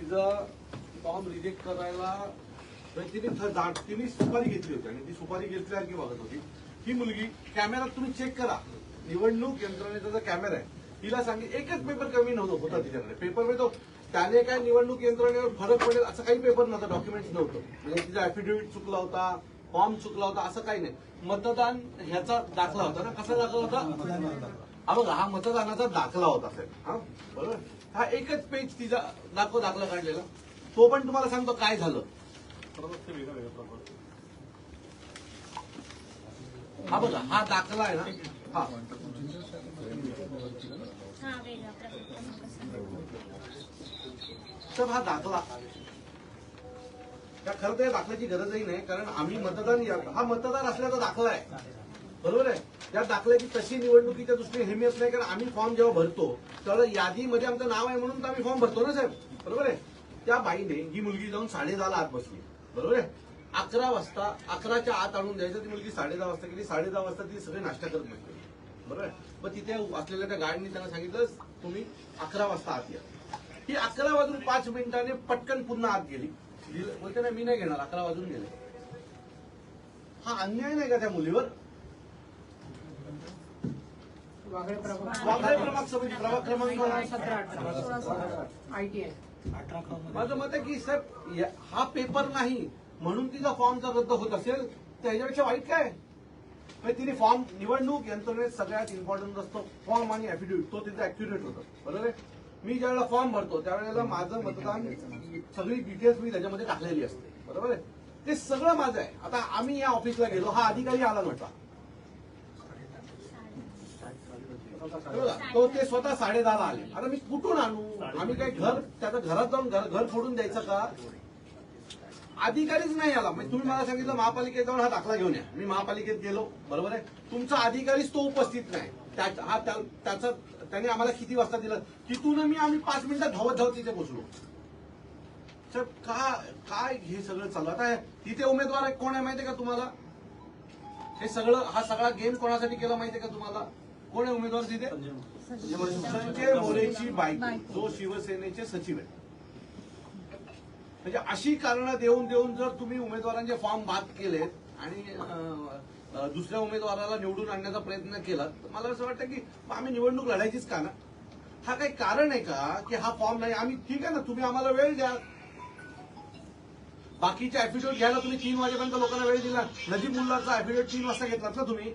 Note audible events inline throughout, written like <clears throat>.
तिचं form reject करायला तिने तिने सुपारी घेतली होती आणि ती सुपारी घेतल्यासारखी बघत होती. ही मुलगी कॅमेरात तुम्ही चेक करा. निवडणूक यंत्रणेचा जो कॅमेरा आहे तिला सांगे एकच पेपर कमी नव्हतं होता तिच्याकडे. पेपर तो त्याने काय निवडणूक यंत्रणेवर फरक पडेल असं काही पेपर नव्हता डॉक्युमेंट्स नव्हतं. म्हणजे तिचा अफिडेव्हिट चुकला होता फॉर्म चुकला होता असं काही नाही. मतदान ह्याचा दाखला होता ना कसा दाखला होता? हा बघा हा मतदानाचा दाखला होता साहेब. हा बरोबर? हा एकच पेज तिचा दाखव दाखला काढलेला. तो पण तुम्हाला सांगतो काय झालं. हा बघा हा दाखला आहे ना. हा. तर हा दाखला. त्या खरं तर या दाखल्याची गरजही नाही कारण आम्ही मतदान या- हा मतदार असल्याचा दाखला आहे. बरोबर आहे? या दाखल्याची तशी निवडणुकीच्या दृष्टीने अहमियत नाही कारण आम्ही फॉर्म जेव्हा भरतो तर यादीमध्ये आमचं नाव आहे म्हणून तर आम्ही फॉर्म भरतो ना साहेब? बरोबर आहे? त्या बाईने ही मुलगी जाऊन साडेदहाला आत बसली. बरोबर आहे? अकरा वाजता अकराच्या आत आणून द्यायचं ती मुलगी साडे दहा वाजता गेली. साडे दहा वाजता ती सगळे नाश्ता करत बसली. बरोबर आहे? मग तिथे असलेल्या त्या गाडीने त्यांना सांगितलं तुम्ही अकरा वाजता आत या. ही अकरा वाजून पाच मिनिटाने पटकन पुन्हा आत गेली. बोलते ना मी नाही घेणार अकरा वाजून गेले. हा अन्याय नाही का त्या मुलीवर? प्रभाग. क्रमांक समिती प्रभाग क्रमांक सतरा अठरा माझं मत आहे की साहेब या- हा पेपर नाही म्हणून तिचा फॉर्म जर रद्द होत असेल तर ह्याच्यापेक्षा वाईट काय? म्हणजे तिने फॉर्म निवडणूक यंत्रणेत सगळ्यात इम्पॉर्टंट असतो फॉर्म आणि अफिडेव्हिट तो तिचा अॅक्युरेट होतो. बरोबर आहे? मी ज्यावेळेला फॉर्म भरतो त्यावेळेला माझं मतदान सगळी डिटेल्स मी त्याच्यामध्ये टाकलेली असते. बरोबर आहे? ते सगळं माझं आहे. आता आम्ही या ऑफिसला गेलो हा अधिकारी आला नव्हता हे बघा, तो ते स्वतः साडेदहाला आले. आता मी कुठून आणू? आम्ही काय घर त्याचं घरात जाऊन घर घर फोडून द्यायचं का? अधिकारीच नाही आला. म्हणजे तुम्ही मला सांगितलं महापालिकेजवळ हा दाखला घेऊन या. मी महापालिकेत गेलो. बरोबर आहे? तुमचा अधिकारीच तो उपस्थित नाही. हा त्याचा त्याने आम्हाला किती वाजता दिलं? तिथून मी आम्ही पाच मिनिटात धावत धावत तिथे पोचलो. सर का काय हे सगळं चालू? आता तिथे उमेदवार आहे कोण आहे माहितीये का तुम्हाला? हे सगळं हा सगळा गेम कोणासाठी केला माहितीये का तुम्हाला? कोण आहे उमेदवार तिथे? संजय मोरेची बाईक जो शिवसेनेचे सचिव आहे म्हणजे अशी कारणं देऊन देऊन जर तुम्ही उमेदवारांचे फॉर्म बाद केलेत आणि दुसऱ्या उमेदवाराला निवडून आणण्याचा प्रयत्न केला तर मला असं वाटतं की आम्ही निवडणूक लढायचीच का ना? हा काही कारण आहे का की हा फॉर्म नाही? आम्ही ठीक आहे ना? तुम्ही आम्हाला वेळ द्या. बाकीचे अॅफिडेव्हिट घ्यायला तुम्ही तीन वाजेपर्यंत लोकांना वेळ दिला. नजीब मुल्लाचा अॅफिडेव्हिट तीन वाजता घेतलात ना तुम्ही?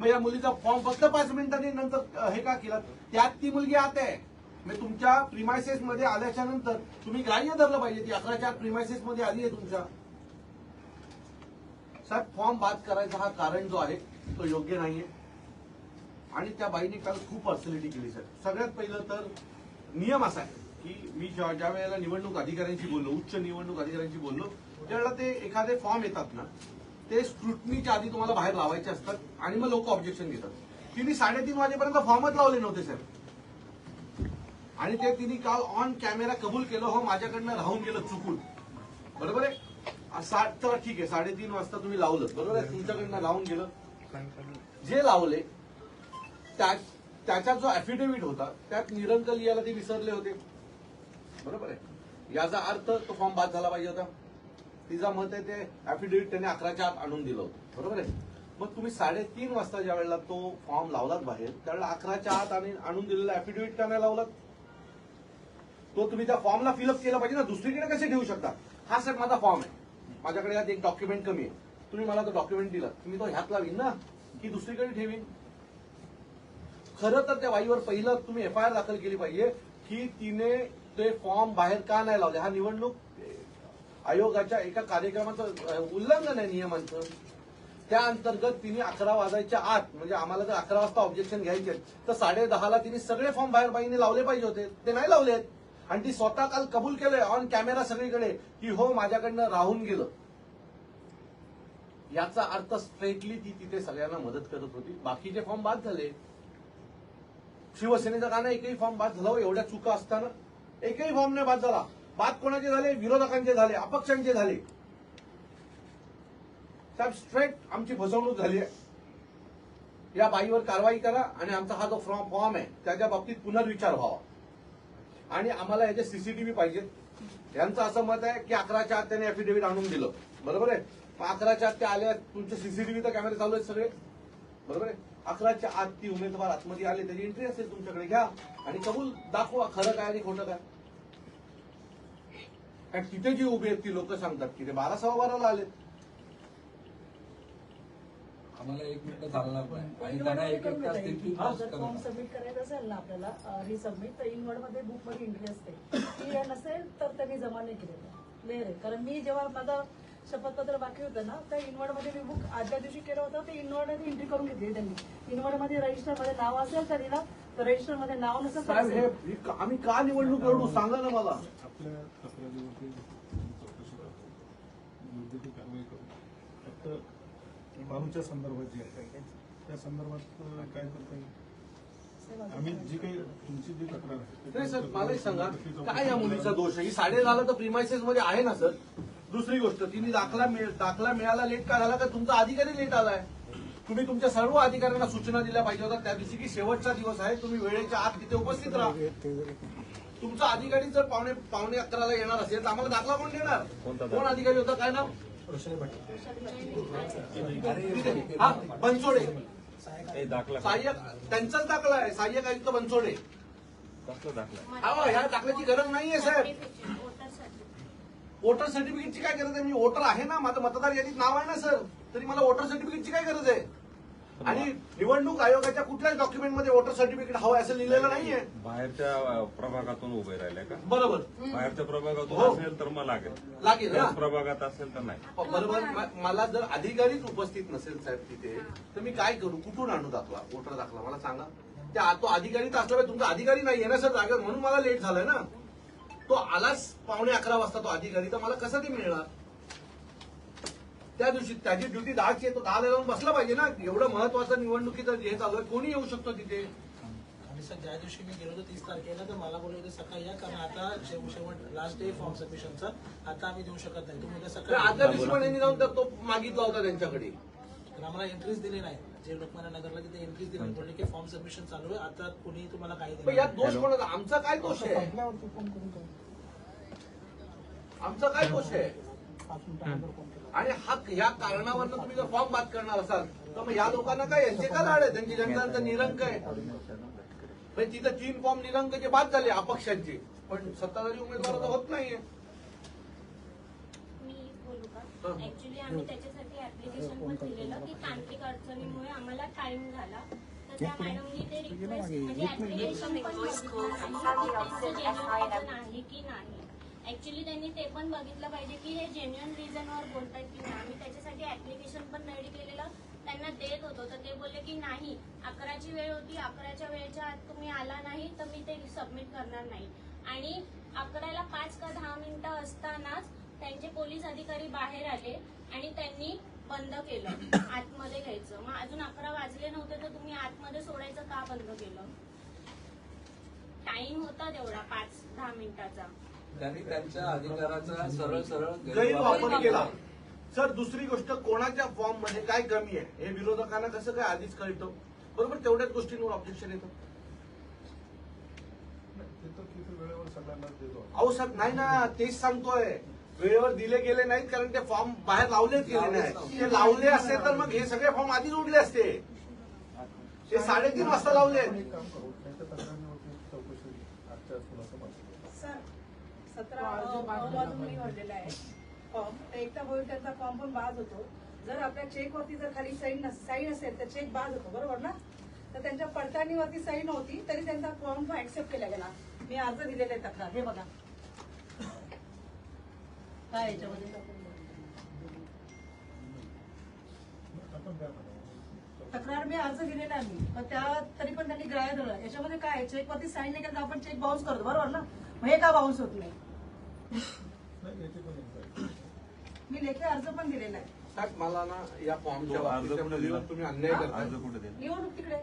मग या मुलीचा फॉर्म फक्त पाच मिनिटांनी नंतर हे का केलं? त्यात ती मुलगी आत आहे. म्हणजे तुमच्या प्रिमायसेस मध्ये आल्याच्यानंतर तुम्ही ग्राह्य धरलं पाहिजे. ती अकराच्या प्रिमायसेस मध्ये आली आहे तुमच्या. साहेब फॉर्म बाद करायचा हा कारण जो आहे तो योग्य नाहीये. आणि त्या बाईने काल खूप पर्सनॅलिटी केली सर सगळ्यात पहिलं तर नियम असा आहे की मी ज्या ज्या वेळेला निवडणूक अधिकाऱ्यांशी बोललो उच्च निवडणूक अधिकाऱ्यांशी बोललो त्यावेळेला ते एखादे फॉर्म येतात ना ते स्क्रुटनीच्या आधी तुम्हाला बाहेर लावायचे असतात आणि मग लोक ऑब्जेक्शन घेतात. तिने साडेतीन वाजेपर्यंत फॉर्मच लावले नव्हते सर आणि ते तिने काल ऑन कॅमेरा कबूल केलं हो माझ्याकडनं राहून गेलं चुकून. बरोबर आहे? आ, साठ तर ठीक आहे साडेतीन वाजता तुम्ही लावलं. बरोबर आहे? तुमच्याकडनं राहून गेलं. जे लावले त्या त्याचा जो अफिडेव्हिट होता त्यात निरंकल याला ते विसरले होते. बरोबर आहे? याचा अर्थ तो फॉर्म बाद झाला पाहिजे होता. तिचा मत आहे ते अफिडेव्हिट त्याने अकराच्या आत आणून दिलं होतं. बरोबर आहे? मग तुम्ही साडेतीन वाजता ज्या वेळेला तो फॉर्म लावलात बाहेर त्यावेळेला अकराच्या आत आणि आणून दिलेला अफिडेव्हिट का नाही लावलात? तो तुम्ही त्या फॉर्मला फिलअप केला पाहिजे ना दुसरीकडे कसे ठेवू शकता? हा साहेब माझा फॉर्म आहे. माझ्याकडे यात एक डॉक्युमेंट कमी आहे. तुम्ही मला तो डॉक्युमेंट दिला. तुम्ही तो ह्यात लावीन ना की दुसरीकडे ठेवीन. खरं तर त्या वाईवर पहिलं तुम्ही एफ आय आर दाखल केली पाहिजे की तिने ते फॉर्म बाहेर का नाही लावले? हा निवडणूक आयोगाच्या एका कार्यक्रमाचं उल्लंघन आहे नियमांचं. त्या अंतर्गत तिने अकरा वाजायच्या आत म्हणजे आम्हाला जर अकरा वाजता ऑब्जेक्शन घ्यायचे तर साडे दहाला तिने सगळे फॉर्म बाहेर बाईने लावले पाहिजे होते. ते नाही लावलेत आणि ती स्वतः काल कबूल केलंय ऑन कॅमेरा सगळीकडे की हो माझ्याकडनं राहून गेलं. याचा अर्थ स्ट्रेटली ती तिथे सगळ्यांना मदत करत होती. बाकीचे फॉर्म बाद झाले. शिवसेनेचा का नाही एकही फॉर्म बाद झाला हो एवढ्या चुका असताना एकही फॉर्म नाही बाद झाला. बाद कोणाचे झाले? विरोधकांचे झाले अपक्षांचे झाले. साहेब स्ट्रेट आमची फसवणूक झाली आहे. या बाईवर कारवाई करा आणि आमचा हा जो फॉर्म फॉर्म आहे त्याच्या बाबतीत पुनर्विचार व्हावा. आणि आम्हाला याचे सीसीटीव्ही पाहिजेत. यांचं असं मत आहे की अकराच्या आत त्याने अफिडेव्हिट आणून दिलं. बरोबर आहे? अकराच्या आत ते आल्या तुमचे सीसीटीव्ही तर कॅमेरे चालू आहेत सगळे. बरोबर आहे? अकराच्या आत ती उमेदवार आतमध्ये आले त्याची एंट्री असेल तुमच्याकडे घ्या. आणि कबूल दाखवा खरं काय आणि खोटं काय. कारण तिथे जी उभी आहेत ती लोक सांगतात की ते बारा सव्वा बाराला आले आम्हाला एक मिनिट चालणार नाही आणि त्यांना एक एक तास जर फॉर्म करणार सबमिट करायचं असेल ना आपल्याला रिसबमिट तर इनवर्डमध्ये बुकमध्ये एंट्री असते ती नसेल तर त्यांनी जमा नाही केलेलं क्लिअर आहे. कारण मी जेव्हा माझं शपथपत्र बाकी होतं ना त्या इनवर्डमध्ये मी बुक आदल्या दिवशी केलं होतं. ते इनवर्डमध्ये एंट्री करून घेतली त्यांनी. इनवर्डमध्ये रजिस्टरमध्ये नाव असेल तर दिला तर रजिस्टरमध्ये नाव नसेल तर साहेब हे असेल. ही का- आम्ही का निवडणूक लढू? सांगा ना मला. आपल्या चौकशी करतो योग्य ती कारवाई करू फक्त संदर्भात जी आहे त्या संदर्भात काय करता येईल? आम्ही जी काही तुमची जी तक्रार आहे नाही सर मलाही सांगा. काय या मुलीचा दोष आहे? ही साडे झाला तर प्रिमायसेस मध्ये आहे ना सर. दुसरी गोष्ट तिने दाखला मिळ- दाखला मिळाला लेट का झाला? का तुमचा अधिकारी लेट आलाय? तुम्ही तुमच्या सर्व अधिकाऱ्यांना सूचना दिल्या पाहिजे होत्या. त्या दिवशी की शेवटचा दिवस आहे. तुम्ही वेळेच्या आत तिथे उपस्थित राहा. तुमचा अधिकारी जर पावणे पावणे अकराला येणार असेल तर आम्हाला दाखला कोण देणार? कोण अधिकारी होता? काय नाव. हा बनसोडे. सहाय्यक त्यांचाच दाखला आहे. सहाय्यक आयुक्त बनसोडे. अहो ह्या दाखल्याची गरज नाहीये साहेब. वोटर सर्टिफिकेटची काय गरज आहे? मी वोटर आहे ना माझं मतदार यादीत नाव आहे ना सर. तरी मला वोटर सर्टिफिकेटची काय गरज आहे? आणि निवडणूक आयोगाच्या कुठल्याच डॉक्युमेंटमध्ये वोटर सर्टिफिकेट हवं असं लिहिलेलं नाहीये. बाहेरच्या प्रभागातून उभे राहिले का? बरोबर. बाहेरच्या प्रभागातून हो. असेल तर मग लागेल. लागेल ना त्याच प्रभागात असेल तर नाही. बरोबर. म- मला जर अधिकारीच उपस्थित नसेल साहेब तिथे तर मी काय करू? कुठून आणू दाखला वोटर दाखला? मला सांगा. त्या तो अधिकारी तर असला पाहिजे. तुमचा अधिकारी नाही ना सर जागेवर. म्हणून मला लेट झालाय ना. तो आलाच पावणे अकरा वाजता तो अधिकारी. तर मला कसा ते मिळणार? त्या दिवशी त्याची ड्युटी दहाची आहे तो दहाला जाऊन बसला पाहिजे ना. एवढं महत्वाचं निवडणुकीचं हे चालू आहे कोणी येऊ शकतो तिथे? आणि सर ज्या दिवशी मी गेलो होतो तीस तारखेला तर मला बोलले होते सकाळी या कारण आता शेव- शेवट लास्ट डे फॉर्म सबमिशनचा आता आम्ही देऊ शकत नाही. तुम्ही उद्या सकाळी आदल्या दिवशी पण यांनी जाऊन तर तो मागितला होता त्यांच्याकडे. तर आम्हाला एंट्रीज दिली नाही. जे लोकमान्य नगरला तिथे एंट्रीज दिली. बोलले की फॉर्म सबमिशन चालू आहे. आता कोणी तुम्हाला काही पण दिलं यात दोष कोणाचा? आमचा काय दोष आहे? आमचा काय दोष आहे? आणि हा या कारणावरनं तुम्ही जर फॉर्म बाद करणार असाल तर मग या लोकांना काय यांचे का लाड आहे त्यांची जनतांचा निरंक आहे. पण तिथं तीन फॉर्म निरंकचे बाद झाले अपक्षांचे. पण सत्ताधारी उमेदवार तर होत नाहीये. मी बोलू का? हा. ऍक्च्युली आम्ही त्याच्यासाठी ऍप्लिकेशन पण दिलेलं की तांत्रिक अडचणीमुळे आम्हाला टाइम झाला. तर त्या मॅडमनी ते रिक्वेस्ट म्हणजे ऍप्लिकेशन पण आहे की नाही? ऍक्च्युली त्यांनी ते पण बघितलं पाहिजे की हे जेन्युअन रिझनवर बोलतात की नाही. आम्ही त्याच्यासाठी ऍप्लिकेशन पण रेडी केलेलं त्यांना देत होतो. तर ते बोलले की नाही अकराची वेळ होती. अकराच्या वेळेच्या आत तुम्ही आला नाही तर मी ते सबमिट करणार नाही. आणि अकराला पाच का दहा मिनिटं असतानाच त्यांचे पोलीस अधिकारी बाहेर आले आणि त्यांनी बंद केलं आतमध्ये घ्यायचं. मग अजून अकरा वाजले नव्हते तर तुम्ही आतमध्ये सोडायचं का बंद केलं? टाइम होता तेवढा पाच दहा मिनिटाचा. त्यांनी त्यांच्या अधिकाराचा सरळ सरळ गैरवापर केला. सर दुसरी गोष्ट कोणाच्या फॉर्ममध्ये काय कमी आहे? हे विरोधकांना कसं काय आधीच कळतं? बरोबर तेवढ्याच गोष्टींवर ऑब्जेक्शन येतं. अहो साहेब नाही ना तेच सांगतोय. वेळेवर दिले गेले नाहीत कारण ते फॉर्म बाहेर लावलेच गेले नाही ते लावले असते तर मग हे सगळे फॉर्म आधीच उडले असते. ते साडेतीन वाजता लावले एक काम करू त्यांच्या तक्रारीवरती चौकशी आजच्या थोडंसं माहिती सर सतरा भरलेला आहे. फॉर्म तर एकटा होईल त्यांचा फॉर्म पण बाद होतो. जर आपल्या चेकवरती जर खाली साईन साईन असेल तर चेक बाद होतो बरोबर ना? तर त्यांच्या पडताळणीवरती साईन होती तरी त्यांचा फॉर्म ऍक्सेप्ट केला गेला. मी अर्ज दिलेला आहे तक्रार हे बघा. काय याच्यामध्ये? तक्रार मी अर्ज दिलेला आहे मी. पण त्या तरी पण त्यांनी ग्राह्य धरलं. याच्यामध्ये काय चेक चेकवरती साईन नाही केलं तर आपण चेक बाउन्स करतो बरोबर ना? मग हे का बाउन्स होत नाही? मी लेखी अर्ज पण दिलेला आहे. साहेब मला ना या फॉर्मच्या तो अर्ज बाबतीत कुठे मुलीवर दिला? तुम्ही अन्याय अर्ज कुठे दिला? निवडणूक तिकडे.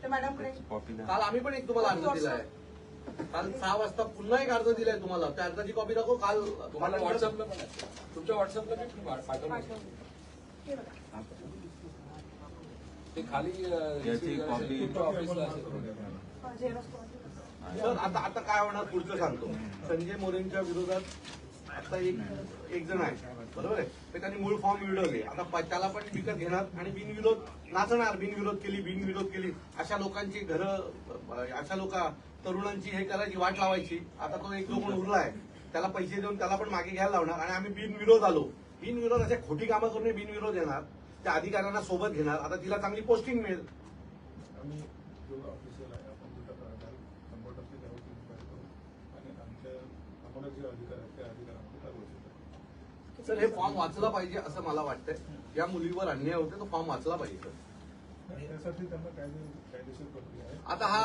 त्या मॅडमकडे. कॉपी द्या. काल आम्ही पण एक तुम्हाला अर्ज दिलाय. काल सहा वाजता पुन्हा एक अर्ज दिलाय तुम्हाला. त्या अर्जाची कॉपी दाखव. काल तुम्हाला व्हॉट्सअपला पण आहे. तुमच्या व्हॉट्सअपला मी पाठवलं हे बघा. ते खाली अं, याची ऑफिसला असेल. Xerox copy. सर आता आता काय होणार पुढचं सांगतो. संजय मोरेंच्या विरोधात आता एक एक जण आहे बरोबर आहे? तर त्यांनी मूळ फॉर्म विडवले. आता त्याला पण विकत घेणार आणि बिनविरोध नाचणार. बिनविरोध केली बिनविरोध केली. अशा लोकांची घरं अशा लोक तरुणांची हे करायची वाट लावायची. आता तो एक जो कोण आहे त्याला पैसे देऊन त्याला पण मागे घ्यायला लावणार आणि आम्ही बिनविरोध आलो. बिनविरोध अशा खोटी कामं करून बिनविरोध येणार. त्या अधिकाऱ्यांना सोबत घेणार. आता तिला चांगली पोस्टिंग मिळेल आम्ही जेवढं ऑफिशियल आहे आपण जे तक्रार द्याल शंभर टक्के त्यावर इन्क्वायरी करू आणि आमच्या आम्हाला जे अधिकार आहेत त्या अधिकारांची कारवाई करू सर हे फॉर्म वाचला पाहिजे असं मला वाटतंय. या मुलीवर अन्याय होते तो फॉर्म वाचला पाहिजे आता हा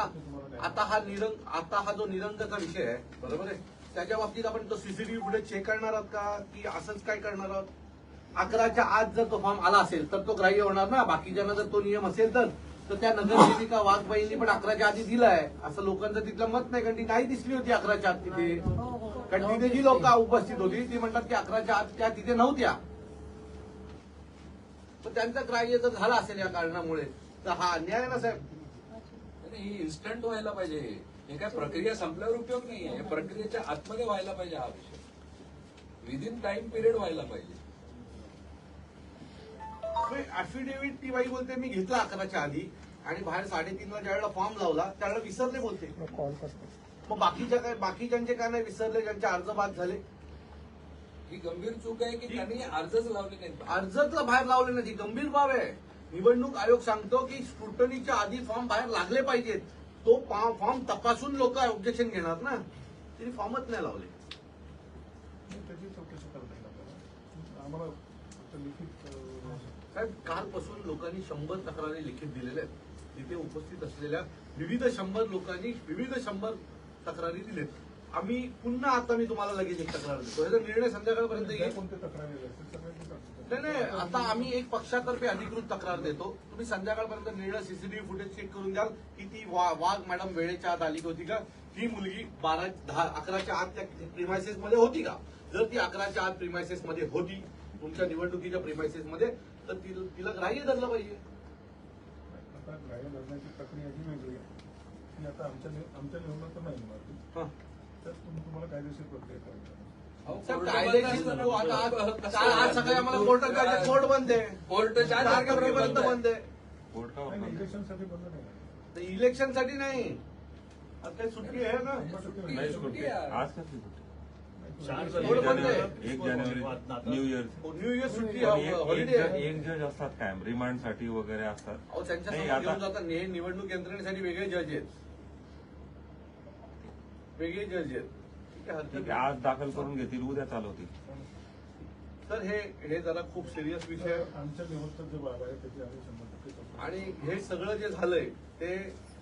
आता हा निरंग आता हा जो निरंगाचा विषय आहे बरोबर आहे? त्याच्या बाबतीत आपण तो सीसीटीव्ही पुढे चेक करणार आहात का? की असंच काय करणार आहोत? अकराच्या आत जर तो फॉर्म आला असेल तर तो ग्राह्य होणार ना? बाकीच्यांना जर तो नियम असेल तर. तर त्या नगरसेविका वाघबाईंनी पण अकराच्या आधी दिलाय. असं लोकांचं तिथलं मत नाही कारण ती नाही दिसली होती अकराच्या आत तिथे. कारण तिथे जी लोक उपस्थित होती ती म्हणतात की अकराच्या आत त्या तिथे नव्हत्या. तर त्यांचं ग्राह्य जर झालं असेल या कारणामुळे तर हा अन्याय आहे ना साहेब? ही इन्स्टंट व्हायला पाहिजे. हे काय प्रक्रिया संपल्यावर उपयोग नाहीये हे प्रक्रियेच्या आतमध्ये व्हायला पाहिजे हा विषय. विदिन टाइम पिरियड व्हायला पाहिजे. अफिडेव्हिट ती बाई बोलते मी घेतला अकराच्या आधी आणि बाहेर साडेतीनला ज्यावेळेला फॉर्म लावला त्यावेळेला विसरले बोलते. मग बाकीच्या काय बाकीच्यांचे काय नाही विसरले? ज्यांचे अर्ज बाद झाले? ही गंभीर चूक आहे की त्यांनी अर्जच लावले नाहीत? अर्जच बाहेर लावले नाही गंभीर बाब आहे. निवडणूक आयोग सांगतो की स्क्रुटनीच्या आधी फॉर्म बाहेर लागले पाहिजेत. तो फॉर्म तपासून लोक ऑब्जेक्शन घेणार ना. तिने फॉर्मच नाही लावले. नाही, त्याची चौकशी करता आम्हाला साहेब कालपासून लोकांनी शंभर तक्रारी लिखित दिलेल्या आहेत. तिथे उपस्थित असलेल्या विविध शंभर लोकांनी विविध शंभर तक्रारी दिलेत. आम्ही पुन्हा आता मी तुम्हाला लगेच एक तक्रार देतो. याचा निर्णय संध्याकाळपर्यंत येईल? नाही नाही आता आम्ही एक पक्षातर्फे अधिकृत तक्रार देतो. तुम्ही संध्याकाळपर्यंत निर्णय सीसीटीव्ही फुटेज चेक करून द्याल की ती वाघ मॅडम वेळेच्या आत आली होती का? ही मुलगी बारा दहा अकराच्या आत त्या प्रिमायसेस मध्ये होती का? जर ती अकराच्या आत प्रिमायसेस मध्ये होती तुमच्या निवडणुकीच्या प्रिमायसेस मध्ये तर तिला ग्राह्य धरलं पाहिजे. आता ग्राह्य धरण्याची प्रक्रिया आहे ती आता आमच्या आमच्या निवडणूक तर नाही होणार. ती. हा. तर तुम्ही तुम्हाला कायदेशीर प्रक्रिया करावी लागेल. अहो, साहेब, कोर्ट कायदेशीर बंद असताना नको. आता आज- कसं आज- आज सकाळी आम्हाला कोर्टात जायचं कोर्ट बंद आहे. कोर्ट चार तारखेपर्यंत तारखेपर्यंत बंद आहे. कोर्ट का नाही, नाही, वापरणार? इलेक्शनसाठी बंद नाही काही सुट्टी आहे ना? शंभर टक्के सुट्टी नाही. नाही सुट्टी आज कसली सुट्टी? नाही, कोर्ट बंद आहे. एक जानेवारी न्यू इयर. न्यू इयर सुट्टी एक- हॉलिडे एक आहे. जज- एक जज असतात कायम. रिमांडसाठी वगैरे असतात. अहो नाही, आता- घेऊन जातात. हे निवडणूक यंत्रणेसाठी वेगळे जज आहेत. वेगळे जज आहेत. ठीक आहे हरकत ठीक आहे नाही. आज दाखल करून घेतील उद्या चालवतील. तर हे हे जरा खूप सिरियस विषय आहे. आमच्या लेवलचं जे बाब आहे त्याची आम्ही शंभर टक्के चौकशी आणि हे सगळं जे झालंय ते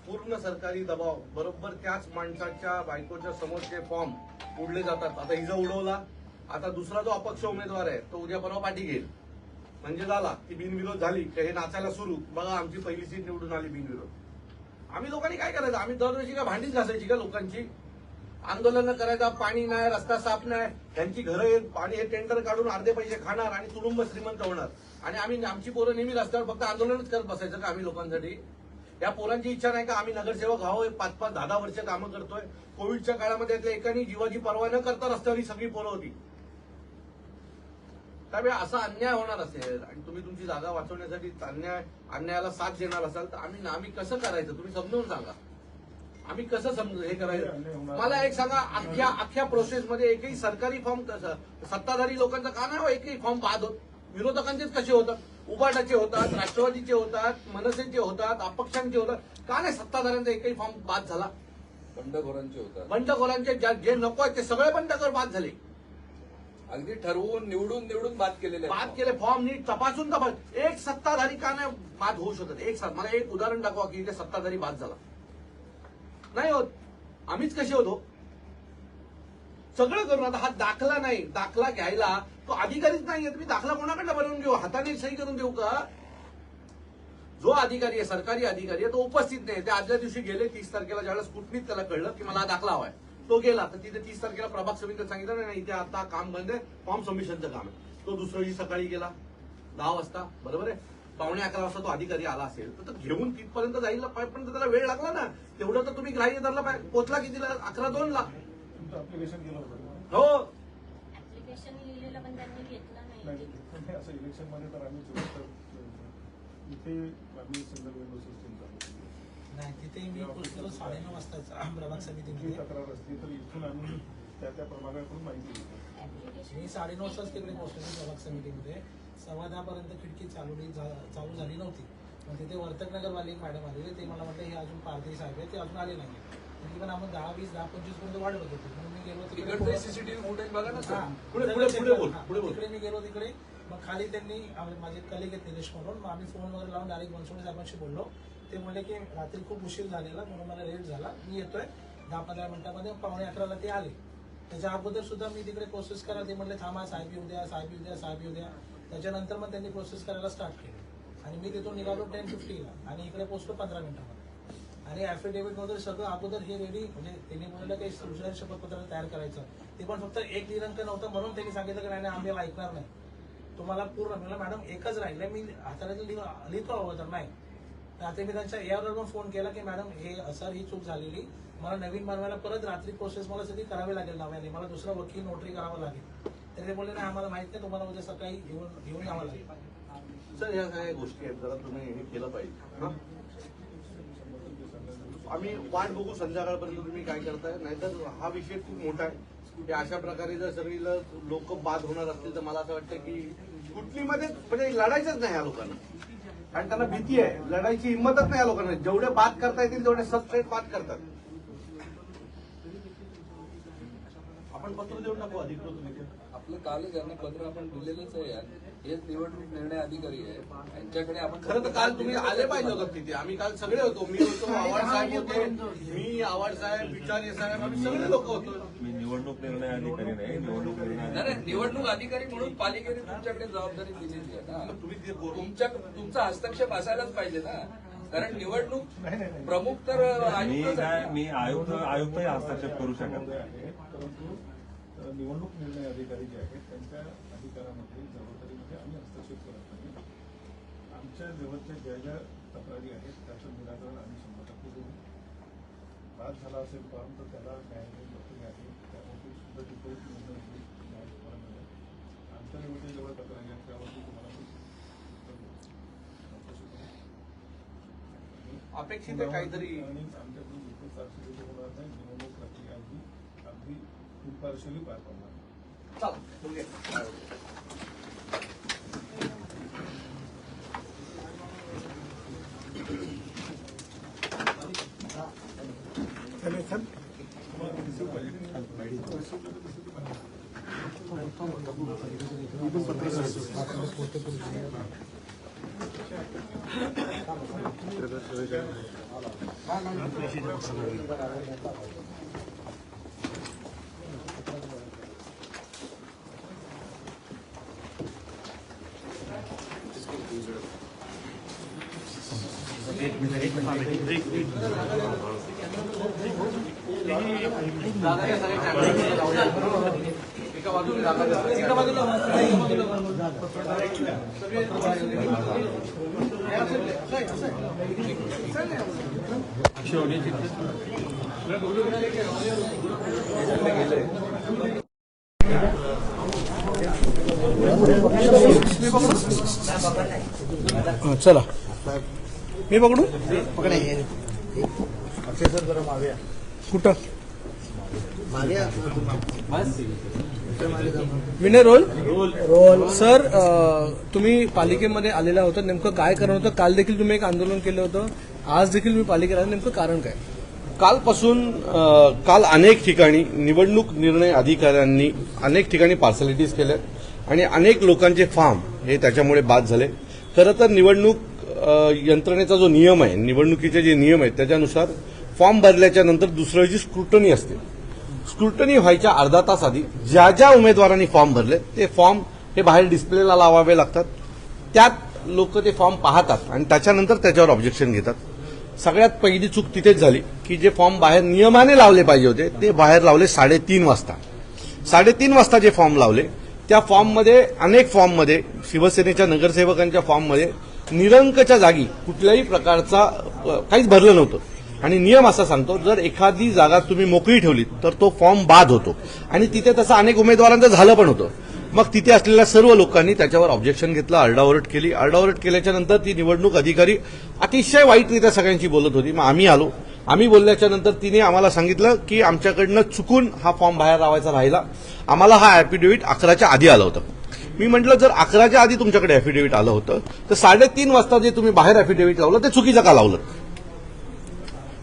पूर्ण सरकारी दबाव बरोबर त्याच माणसाच्या बायकोच्या समोरचे फॉर्म उडले जातात. आता हिजा उडवला आता दुसरा जो अपक्ष उमेदवार आहे तो उद्या परवा पाठी घेईल. म्हणजे झाला ती बिनविरोध झाली का हे नाचायला सुरू? बघा आमची पहिली सीट निवडून आली बिनविरोध. आम्ही लोकांनी काय करायचं? आम्ही दरवर्षी काय भांडीच घासायची का लोकांची? आंदोलन करायचं पाणी नाही रस्ता साफ नाही. त्यांची घरं पाणी हे टेंडर काढून अर्धे पैसे खाणार आणि तुडुंब श्रीमंत होणार. आणि आम्ही आमची पोरं नेहमी रस्त्यावर फक्त आंदोलनच करत बसायचं का आम्ही लोकांसाठी? या पोरांची इच्छा नाही का आम्ही नगरसेवक व्हावं? पाच पाच दहा दहा वर्ष कामं करतोय. कोविडच्या काळामध्ये यातल्या एकानी जीवाची पर्वा न करता रस्त्यावर ही सगळी पोरं होती. त्यामुळे असा अन्याय होणार असेल आणि तुम्ही तुमची जागा वाचवण्यासाठी अन्याय अन्यायाला साथ देणार असाल तर आम्ही आम्ही कसं करायचं? तुम्ही समजून सांगा. आम्ही कसं समजू हे करायचं? मला एक सांगा अख्ख्या अख्ख्या प्रोसेसमध्ये एकही सरकारी फॉर्म सत्ताधारी लोकांचा का नाही हो एकही फॉर्म बाद होत? विरोधकांचेच कसे होतात? उबाटाचे होतात राष्ट्रवादीचे होतात मनसेचे होतात अपक्षांचे होतात. का नाही सत्ताधाऱ्यांचा एकही फॉर्म बाद झाला? बंडखोरांचे होतात. बंडखोरांचे जे नको आहेत ते सगळे बंडखोर बाद झाले. अगदी ठरवून निवडून निवडून बाद केलेले. बाद केले फॉर्म नीट तपासून तपास. एक सत्ताधारी का नाही बाद होऊ शकत? एक मला एक उदाहरण दाखवा की इथे सत्ताधारी बाद झाला. नाही होत. आम्हीच कसे होतो? सगळं करून आता हा दाखला नाही. दाखला घ्यायला तो अधिकारीच नाहीये. तुम्ही दाखला कोणाकडे बनवून घेऊ? हाताने सही करून देऊ का? जो अधिकारी आहे सरकारी अधिकारी आहे तो उपस्थित नाही. ते आदल्या दिवशी गेले तीस तारखेला ज्यावेळेस कुठलीच त्याला कळलं की मला दाखला हवाय. तो गेला. तर तिथे तीस तारखेला प्रभाग समितीने सांगितलं नाही इथे आता काम बंद आहे. फॉर्म सबमिशनचं काम आहे. तो दुसऱ्या दिवशी सकाळी गेला. दहा वाजता. बरोबर आहे? पावणे अकरा वाजता तो अधिकारी आला असेल तर तो घेऊन तिथपर्यंत जाईल पण त्याला वेळ लागला ना तेवढं तर तुम्ही ग्राह्य धरला पाहिजे. पोचला कितीला अकरा दोन ला. तुमचं अप्लिकेशन केलं होतं हो. इलेक्शन तर आम्ही जेव्हा तर अं, इथे आम्ही सिंगल विंडो सिस्टीम चालू केली. नाही तिथे मी पोहोचलो साडेनऊ वाजताच प्रभाग समितीमध्ये. तक्रार असली तर इथून आम्ही त्या त्या प्रभागाकडून माहिती घेतो. ऍप्लिकेशन मी साडेनऊ वाजताच तिकडे पोहोचलो प्रभाग समितीमध्ये. सव्वा दहापर्यंत खिडकी चालू चालू झाली नव्हती. मग तिथे वर्तकनगरवाले मॅडम आलेले ते मला म्हटलं हे अजून पारधी साहेब आहे ते अजून आले नाही त्यांनी पण आपण दहा वीस दहा पंचवीसपर्यंत वाट बघत होतो म्हणून मी गेलो सीसीटीव्ही फुटेज बघा ना. तिकडे मी गेलो तिकडे. मग खाली त्यांनी माझे कलिग आहेत निलेश म्हणून मग आम्ही फोन वगैरे लावून डायरेक्ट बनसोडे साहेबांशी बोललो. ते म्हणले की रात्री खूप उशीर झालेला म्हणून मला लेट झाला. मी येतोय दहा पंधरा मिनिटामध्ये पावणे अकराला ते आले. त्याच्या अगोदर सुद्धा मी तिकडे प्रोसेस करायला ते म्हणले थांबा साहेब येऊ द्या साहेब येऊ द्या साहेब येऊ द्या. त्याच्यानंतर मग त्यांनी प्रोसेस करायला स्टार्ट केली. आणि मी तिथून निघालो टेन फिफ्टीला आणि इकडे पोहोचलो पंधरा मिनिटामध्ये. आणि ऍफिडेव्हिट वगैरे सगळं अगोदर हे रेडी म्हणजे त्यांनी बोललं काही सूचना शपथपत्र तयार करायचं. ते पण फक्त एक दिनांक नव्हतं म्हणून त्यांनी सांगितलं की नाही नाही, आम्ही ऐकणार नाही. तुम्हाला पूर्ण म्हणलं मॅडम एकच राहिलं. मी हाताला लिह- लिहितो तर नाही. रात्री मी त्यांच्या यावर पण फोन केला की मॅडम हे सर ही चूक झालेली. मला नवीन बनवायला परत रात्री प्रोसेस मला सगळी करावी लागेल नव्याने. मला दुसरा वकील नोटरी करावं लागेल. तर ते बोलले नाही आम्हाला माहीत नाही तुम्हाला उद्या सकाळी घेऊन घेऊन आम्हाला सर ह्या सगळ्या गोष्टी आहेत जरा तुम्ही हे केलं पाहिजे आम्ही वाट बघू संध्याकाळपर्यंत तुम्ही काय करताय. नाहीतर हा विषय खूप मोठा आहे. की अशा प्रकारे जर सगळी लोक बाद होणार असतील तर मला असं वाटतं की कुठलीमध्ये म्हणजे लढायचंच नाही या लोकांना. कारण त्यांना भीती आहे. लढायची हिंमतच नाही या लोकांना. जेवढे बाद करता येतील तेवढे सबस्ट्रेट बाद करतात. आपण पत्र देऊन टाकू अधिकृत आपलं कालच यांना पत्र आपण दिलेलंच आहे यार. हेच निवडणूक निर्णय अधिकारी आहे. यांच्याकडे आपण खरं तर काल तुम्ही आले पाहिजे होतं तिथे. आम्ही काल सगळे होतो. मी होतो आव्हाड साहेब होते. मी आव्हाड साहेब विचारे साहेब आम्ही सगळे लोक होतो. मी निवडणूक निर्णय अधिकारी नाही. निवडणूक निर्णय निवडणूक अधिकारी म्हणून पालिकेने तुमच्याकडे जबाबदारी दिलेली आहे ना. तुम्ही तुमच्या तुमचा हस्तक्षेप असायलाच पाहिजे ना. कारण निवडणूक प्रमुख तर मी काय आयुक्त आयुक्तही हस्तक्षेप करू शकत नाही. निवडणूक निर्णय अधिकारी जे आहेत त्यांच्या अधिकारामध्ये जबाबदारीमध्ये आम्ही हस्तक्षेप करत नाही. आमच्या लेवलच्या ज्या ज्या तक्रारी आहेत त्याचं निराकरण आम्ही शंभर टक्के देऊ बाद झाला असेल परंतु त्याला न्यायालयीन प्रक्रिया आहे त्यामध्ये सुद्धा डिफॉल्ट निर्णय होईल न्यायपरामध्ये आमच्या लेवलच्या जेव्हा तक्रारी आहेत त्यावरती तुम्हाला करू. अपेक्षित काहीतरी. आणि आमच्याकडून बिलकुल चारशे होणार नाही. अगदी इम्पार्शली पार पडणार चला. या हे मी पकडू? कुठं? विनय रोल? रोल. सर अ, तुम्ही पालिकेमध्ये आलेला होता. नेमकं काय कारण होतं? काल देखील तुम्ही एक आंदोलन केलं होतं. आज देखील तुम्ही पालिकेत आले. नेमकं कारण काय? कालपासून अ, काल अनेक ठिकाणी निवडणूक निर्णय अधिकाऱ्यांनी अनेक ठिकाणी पार्सलिटीज केल्या आणि अनेक लोकांचे फार्म हे त्याच्यामुळे बाद झाले. खरं तर निवडणूक यंत्रणेचा जो नियम आहे निवडणुकीचे जे नियम आहेत त्याच्यानुसार फॉर्म भरल्याच्या नंतर दुसरं जी स्क्रुटनी असते. स्क्रुटनी व्हायच्या अर्धा तास आधी ज्या ज्या उमेदवारांनी फॉर्म भरले ते फॉर्म हे बाहेर डिस्प्लेला लावावे लागतात. त्यात लोक ते फॉर्म पाहतात आणि त्याच्यानंतर त्याच्यावर ऑब्जेक्शन घेतात. सगळ्यात पहिली चूक तिथेच झाली की जे फॉर्म बाहेर नियमाने लावले पाहिजे होते ते बाहेर लावले साडेतीन वाजता. साडेतीन वाजता जे फॉर्म लावले त्या फॉर्ममध्ये अनेक फॉर्ममध्ये शिवसेनेच्या नगरसेवकांच्या फॉर्ममध्ये निरंकच्या जागी कुठल्याही प्रकारचा काहीच भरलं नव्हतं. आणि नियम असा सांगतो जर एखादी जागा तुम्ही मोकळी ठेवली तर तो फॉर्म बाद होतो. आणि तिथे तसं अनेक उमेदवारांचं झालं पण होतं. मग तिथे असलेल्या सर्व लोकांनी त्याच्यावर ऑब्जेक्शन घेतलं आरडाओरड केली. आरडाओरड केल्याच्यानंतर ती निवडणूक अधिकारी अतिशय वाईटरित्या सगळ्यांची बोलत होती. मग आम्ही आलो. आम्ही बोलल्याच्या नंतर तिने आम्हाला सांगितलं की आमच्याकडनं चुकून हा फॉर्म बाहेर लावायचा राहिला. आम्हाला हा ॲफिडेव्हिट अकराच्या आधी आलं होतं. मी म्हटलं जर अकराच्या आधी तुमच्याकडे ॲफिडेव्हिट आलं होतं तर साडेतीन वाजता जे तुम्ही बाहेर ॲफिडेव्हिट लावलं ते चुकीचं का लावलं?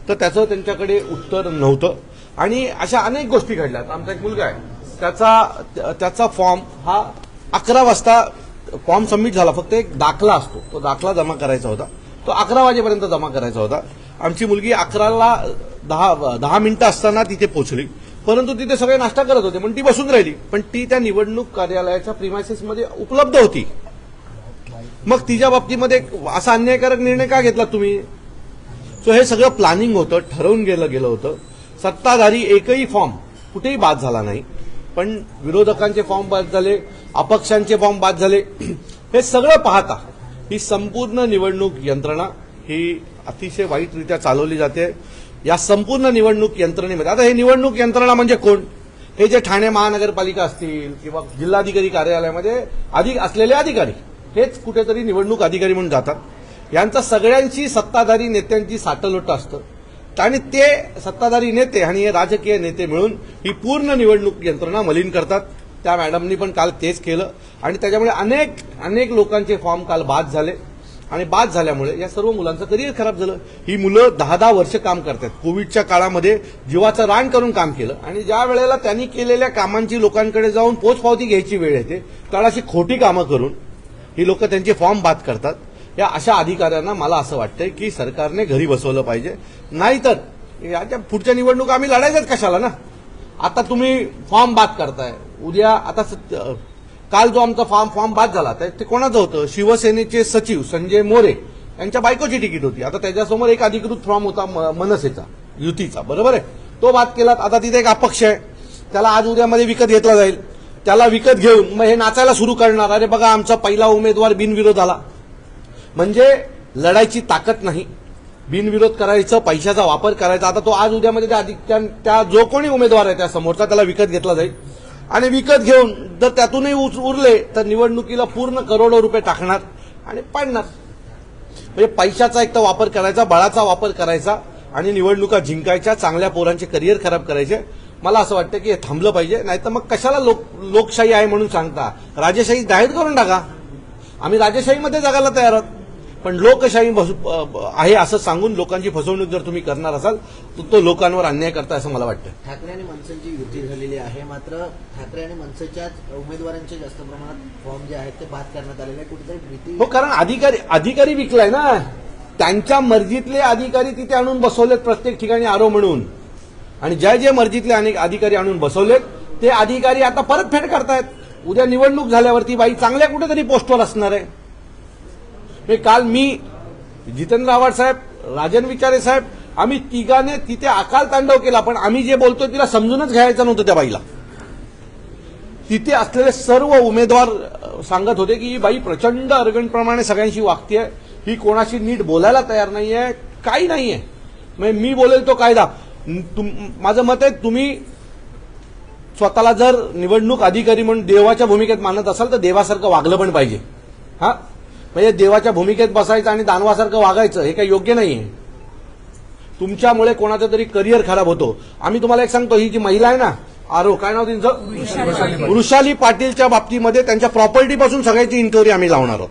तर त्याचं त्यांच्याकडे उत्तर नव्हतं. आणि अशा अनेक गोष्टी घडल्या आमचा एक मुलगा आहे. त्याचा त्याचा फॉर्म हा अकरा वाजता फॉर्म सबमिट झाला. फक्त एक दाखला असतो. तो दाखला जमा करायचा होता. तो अकरा वाजेपर्यंत जमा करायचा होता. आमची मुलगी अकराला दहा दहा मिनिटं असताना तिथे पोहोचली. परंतु तिथे सगळे नाश्ता करत होते पण ती बसून राहिली. पण ती त्या निवडणूक कार्यालयाच्या प्रिमायसेसमध्ये उपलब्ध होती. मग तिच्या बाबतीमध्ये असा अन्यायकारक निर्णय का घेतला तुम्ही? सो हे सगळं प्लॅनिंग होतं ठरवून गेलं गेलं होतं. सत्ताधारी एकही फॉर्म कुठेही बाद झाला नाही. पण विरोधकांचे फॉर्म बाद झाले अपक्षांचे फॉर्म बाद झाले. <clears throat> हे सगळं पाहता ही संपूर्ण निवडणूक यंत्रणा ही अतिशय वाईटरित्या चालवली जाते. या संपूर्ण निवडणूक यंत्रणेमध्ये. आता हे निवडणूक यंत्रणा म्हणजे कोण? हे जे ठाणे महानगरपालिका असतील किंवा जिल्हाधिकारी कार्यालयामध्ये अधिक असलेले अधिकारी हेच कुठेतरी निवडणूक अधिकारी म्हणून जातात. यांचं सगळ्यांची सत्ताधारी नेत्यांची साटलोट असतं. आणि ते सत्ताधारी नेते आणि हे राजकीय नेते मिळून ही पूर्ण निवडणूक यंत्रणा मलिन करतात. त्या मॅडमनी पण काल तेच केलं. आणि त्याच्यामुळे अनेक अनेक लोकांचे फॉर्म काल बाद झाले. आणि बाद झाल्यामुळे या सर्व मुलांचं करिअर खराब झालं. ही मुलं दहा दहा वर्ष काम करतात. कोविडच्या काळामध्ये जीवाचं रान करून काम केलं. आणि ज्या वेळेला त्यांनी केलेल्या कामांची लोकांकडे जाऊन पोचपावती घ्यायची वेळ येते तळाशी खोटी कामं करून ही लोक त्यांचे फॉर्म बाद करतात. या अशा अधिकाऱ्यांना मला असं वाटतंय की सरकारने घरी बसवलं पाहिजे. नाहीतर याच्या पुढच्या निवडणूक आम्ही लढायच्याच कशाला ना? आता तुम्ही फॉर्म बाद करताय. उद्या आता काल जो आमचा फॉर्म फॉर्म बाद झाला तर ते कोणाचं होतं? शिवसेनेचे सचिव संजय मोरे यांच्या बायकोची तिकीट होती. आता त्याच्यासमोर एक अधिकृत फॉर्म होता म- मनसेचा युतीचा. बरोबर आहे? तो बाद केला आता तिथे एक अपक्ष आहे. त्याला आज उद्यामध्ये विकत घेतला जाईल. त्याला विकत घेऊन मग हे नाचायला सुरू करणार. अरे बघा आमचा पहिला उमेदवार बिनविरोध आला. म्हणजे लढायची ताकद नाही. बिनविरोध करायचं पैशाचा वापर करायचा. आता तो आज उद्यामध्ये त्या अधिक- त्या- त्या जो कोणी उमेदवार आहे त्या समोरचा त्याला विकत घेतला जाईल. आणि विकत घेऊन जर त्यातूनही उच- उरले तर निवडणुकीला पूर्ण करोडो रुपये टाकणार आणि पाडणार. म्हणजे पैशाचा एक तर वापर करायचा बळाचा वापर करायचा आणि निवडणुका जिंकायच्या चांगल्या पोरांचे करिअर खराब करायचे. मला असं वाटतं की हे थांबलं पाहिजे नाही तर मग कशाला लोक लोकशाही आहे म्हणून सांगता? राजेशाही जाहीर करून टाका. आम्ही राजेशाहीमध्ये जगायला तयार आहोत. पण लोकशाही आहे असं सांगून लोकांची फसवणूक जर तुम्ही करणार असाल तर तो लोकांवर अन्याय करता असं मला वाटतं ठाकरे आणि मनसेची युती झालेली आहे. मात्र ठाकरे आणि मनसेच्या उमेदवारांचे जास्त प्रमाणात फॉर्म जे आहेत ते बाद करण्यात आलेले आहे कुठेतरी हो कारण अधिकारी अधिकारी विकलाय ना. त्यांच्या मर्जीतले अधिकारी तिथे आणून बसवलेत प्रत्येक ठिकाणी आरो म्हणून. आणि ज्या जे मर्जीतले अनेक अधिकारी आणून बसवलेत ते अधिकारी आता परत फेड करतायत. उद्या निवडणूक झाल्यावरती बाई चांगल्या कुठेतरी पोस्टवर असणार आहे. हे काल मी जितेंद्र आव्हाड साहेब राजन विचारे साहेब आम्ही तिघाने तिथे अकाल तांडव केला पण आम्ही जे बोलतोय तिला समजूनच घ्यायचं नव्हतं त्या बाईला. तिथे असलेले सर्व उमेदवार सांगत होते की ही बाई प्रचंड अर्गणप्रमाणे सगळ्यांशी वागते ही कोणाशी नीट बोलायला तयार नाहीये काही नाहीये. म्हणजे मी बोलेल तो कायदा. तुम- माझं मत आहे तुम्ही स्वतःला जर निवडणूक अधिकारी म्हणून देवाच्या भूमिकेत मानत असाल तर देवासारखं वागलं पण पाहिजे. हा? म्हणजे देवाच्या भूमिकेत बसायचं आणि दानवासारखं वागायचं हे काही योग्य नाहीये. तुमच्यामुळे कोणाचं तरी करिअर खराब होतो. आम्ही तुम्हाला एक सांगतो ही जी महिला आहे ना आरो काय नाव त्यांचं वृषाली पाटीलच्या बाबतीमध्ये त्यांच्या प्रॉपर्टीपासून सगळ्याची इन्क्वायरी आम्ही लावणार आहोत.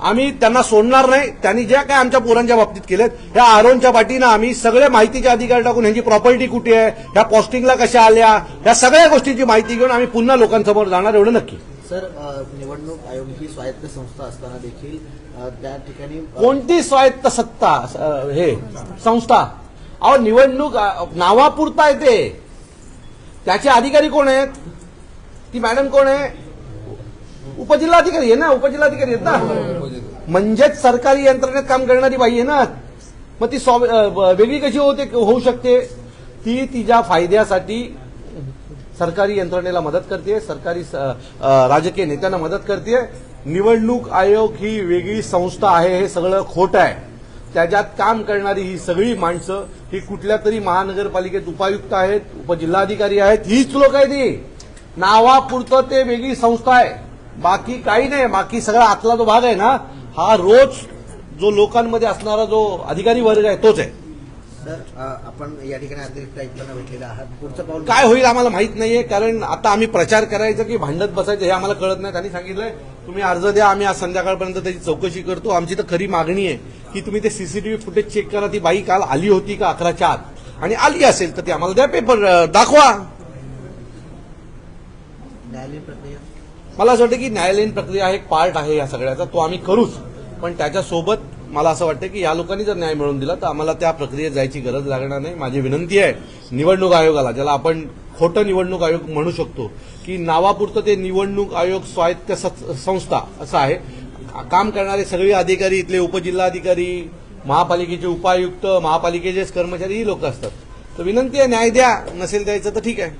आम्ही त्यांना सोडणार नाही त्यांनी ज्या काय आमच्या पोरांच्या बाबतीत केलेत ह्या आरोनच्या पाठीनं आम्ही सगळे माहितीचे अधिकार टाकून ह्यांची प्रॉपर्टी कुठे आहे ह्या पोस्टिंगला कशा आल्या ह्या सगळ्या गोष्टींची माहिती घेऊन आम्ही पुन्हा लोकांसमोर जाणार एवढं नक्की. सर निवडणूक आयोग ही स्वायत्त संस्था असताना देखील त्या ठिकाणी कोणती स्वायत्त सत्ता हे संस्था? अहो निवडणूक नावापुरता येते त्याचे अधिकारी कोण आहेत? ती मॅडम कोण आहे? उपजिल्हाधिकारी आहे ना उपजिल्हाधिकारी आहेत ना? म्हणजेच सरकारी यंत्रणेत काम करणारी बाई आहे ना? मग ती वेगळी कशी होते होऊ शकते? ती तिच्या फायद्यासाठी सरकारी यंत्रणेला मदत करते सरकारी स- राजकीय नेत्यांना मदत करते निवडणूक आयोग ही वेगळी संस्था आहे हे सगळं खोटं आहे. त्याच्यात काम करणारी ही सगळी माणसं ही कुठल्या तरी महानगरपालिकेत उपायुक्त आहेत उपजिल्हाधिकारी आहेत हीच लोक आहेत ही. नावापुरतं ते वेगळी संस्था आहे. बाकी काही नाही बाकी सगळा आतला जो भाग आहे ना हा रोज जो लोकांमध्ये असणारा जो अधिकारी वर्ग आहे तोच आहे. आपण या ठिकाणी अतिरिक्त आयुक्तांना भेटलेला आहात. पुढचं पाऊल काय होईल आम्हाला माहीत नाहीये कारण आता आम्ही प्रचार करायचं की भांडत बसायचं हे आम्हाला कळत नाही. त्यांनी सांगितलंय तुम्ही अर्ज द्या आम्ही आज संध्याकाळपर्यंत त्याची चौकशी करतो. आमची तर खरी मागणी आहे की तुम्ही ते सीसीटीव्ही फुटेज चेक करा. ती बाई काल आली होती का अकराच्या आत? आणि आली असेल तर ती आम्हाला द्या पेपर दाखवा. न्यायालयीन प्रक्रिया? मला असं वाटतं की न्यायालयीन प्रक्रिया हा एक पार्ट आहे या सगळ्याचा. तो आम्ही करूच. पण त्याच्यासोबत मला असं वाटतं की या लोकांनी जर न्याय मिळवून दिला तर आम्हाला त्या प्रक्रियेत जायची गरज लागणार नाही. माझी विनंती आहे निवडणूक आयोगाला ज्याला आपण खोटं निवडणूक आयोग म्हणू शकतो की नावापुरतं ते निवडणूक आयोग स्वायत्त संस्था असं आहे. काम करणारे सगळे अधिकारी इथले उपजिल्हाधिकारी महापालिकेचे उपायुक्त महापालिकेचेच कर्मचारी ही लोक असतात. तर विनंती आहे न्याय द्या नसेल द्यायचं तर ठीक आहे.